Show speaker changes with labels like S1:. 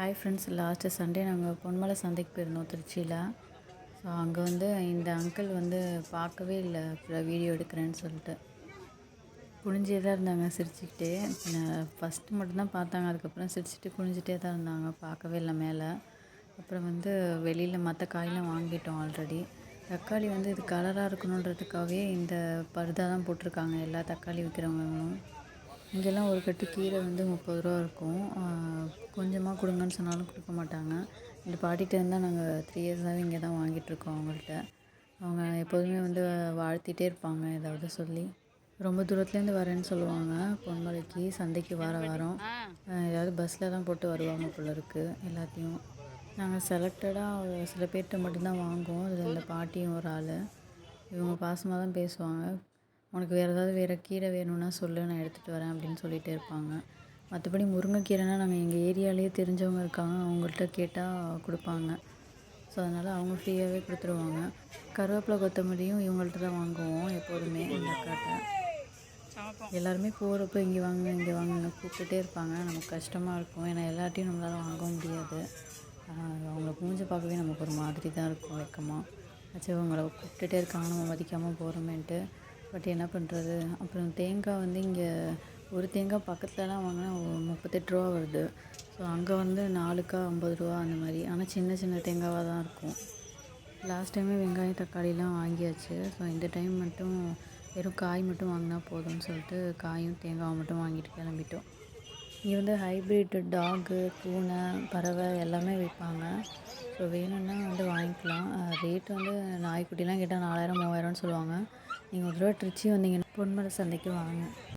S1: Hi friends last Sunday நாங்கள் பொன்மலை சந்தைக்கு போயிருந்தோம் திருச்சியில். ஸோ அங்கே வந்து இந்த அங்கிள் வந்து பார்க்கவே இல்லை வீடியோ எடுக்கிறேன்னு சொல்லிட்டு. குனிஞ்சே தான் இருந்தாங்க சிரிச்சுக்கிட்டே. ஃபஸ்ட்டு மட்டும்தான் பார்த்தாங்க அதுக்கப்புறம் சிரிச்சுட்டு குனிஞ்சிட்டே தான் இருந்தாங்க பார்க்கவே இல்லை மேலே. அப்புறம் வந்து வெளியில் மற்ற காயெலாம் வாங்கிட்டோம் ஆல்ரெடி தக்காளி வந்து இது கலராக இருக்கணுன்றதுக்காகவே இந்த பருதா தான் போட்டிருக்காங்க எல்லா தக்காளி விற்கிறவங்களும் இங்கெல்லாம் ஒரு கட்டு கீரை வந்து முப்பது ரூபா இருக்கும். அம்மா கொடுங்கன்னு சொன்னாலும் கொடுக்க மாட்டாங்க. இந்த பாட்டிகிட்ட இருந்தால் நாங்கள் த்ரீ இயர்ஸாகவே இங்கே தான் வாங்கிட்டுருக்கோம் அவங்கள்ட்ட. அவங்க எப்போதுமே வந்து வாழ்த்திட்டே இருப்பாங்க ஏதாவது சொல்லி. ரொம்ப தூரத்துலேருந்து வரேன்னு சொல்லுவாங்க. பொன்மலைக்கு சந்தைக்கு வார வாரம். ஏதாவது பஸ்ஸில் தான் போட்டு வருவாங்க போல இருக்குது எல்லாத்தையும். நாங்கள் செலக்டடாக சில பேர்கிட்ட மட்டும்தான் வாங்குவோம். அதில் இந்த பாட்டியும் ஒரு ஆள். இவங்க பாசமாக தான் பேசுவாங்க. உனக்கு வேறு ஏதாவது வேறு கீரை வேணும்னா சொல்லு நான் எடுத்துகிட்டு வரேன் அப்படின்னு சொல்லிகிட்டே இருப்பாங்க. மற்றபடி முருங்கைக்கீரைனா நாங்கள் எங்கள் ஏரியாலேயே தெரிஞ்சவங்க இருக்காங்க. அவங்கள்ட்ட கேட்டால் கொடுப்பாங்க. ஸோ அதனால் அவங்க ஃப்ரீயாகவே கொடுத்துருவாங்க. கருவேப்பிலை கொத்தமல்லியும் இவங்கள்ட்ட தான் வாங்குவோம் எப்போதுமே எங்கள் அக்காட்ட எல்லாருமே போகிறப்ப இங்கே வாங்க இங்கே வாங்க கூப்பிட்டுட்டே இருப்பாங்க. நமக்கு கஷ்டமாக இருக்கும். ஏன்னா எல்லாத்தையும் நம்மளால் வாங்க முடியாது. அவங்கள மூஞ்ச பார்க்கவே நமக்கு ஒரு மாதிரி தான் இருக்கும் வெக்கமாக ஆச்சு அவங்கள கூப்பிட்டுட்டே இருக்காங்க. நம்ம மதிக்காமல் போகிறோமேன்ட்டு பட் என்ன பண்ணுறது அப்புறம் தேங்காய் வந்து இங்கே ஒரு தேங்காய் பக்கத்துலலாம் வாங்கினா முப்பத்தெட்டு ரூபா வருது. ஸோ அங்கே வந்து நாலுக்கா ஐம்பது ரூபா அந்த மாதிரி. ஆனால் சின்ன சின்ன தேங்காவாக தான் இருக்கும். லாஸ்ட் டைமே வெங்காயம் தக்காளிலாம் வாங்கியாச்சு. ஸோ இந்த டைம் மட்டும் வெறும் காய் மட்டும் வாங்கினா போதும்னு சொல்லிட்டு காயும் தேங்காயும் மட்டும் வாங்கிட்டு கிளம்பிட்டோம். இங்கே வந்து ஹைப்ரிட் டாகு பூனை பறவை எல்லாமே விற்பாங்க ஸோ வேணும்னா வந்து வாங்கிக்கலாம். ரேட் வந்து நாய்க்குட்டிலாம் கேட்டால் நாலாயிரம் மூவாயிரம்னு சொல்லுவாங்க. நீங்கள் ஒரு தடவை திருச்சி வந்தீங்கன்னா பொன்மலை சந்தைக்கு வாங்க.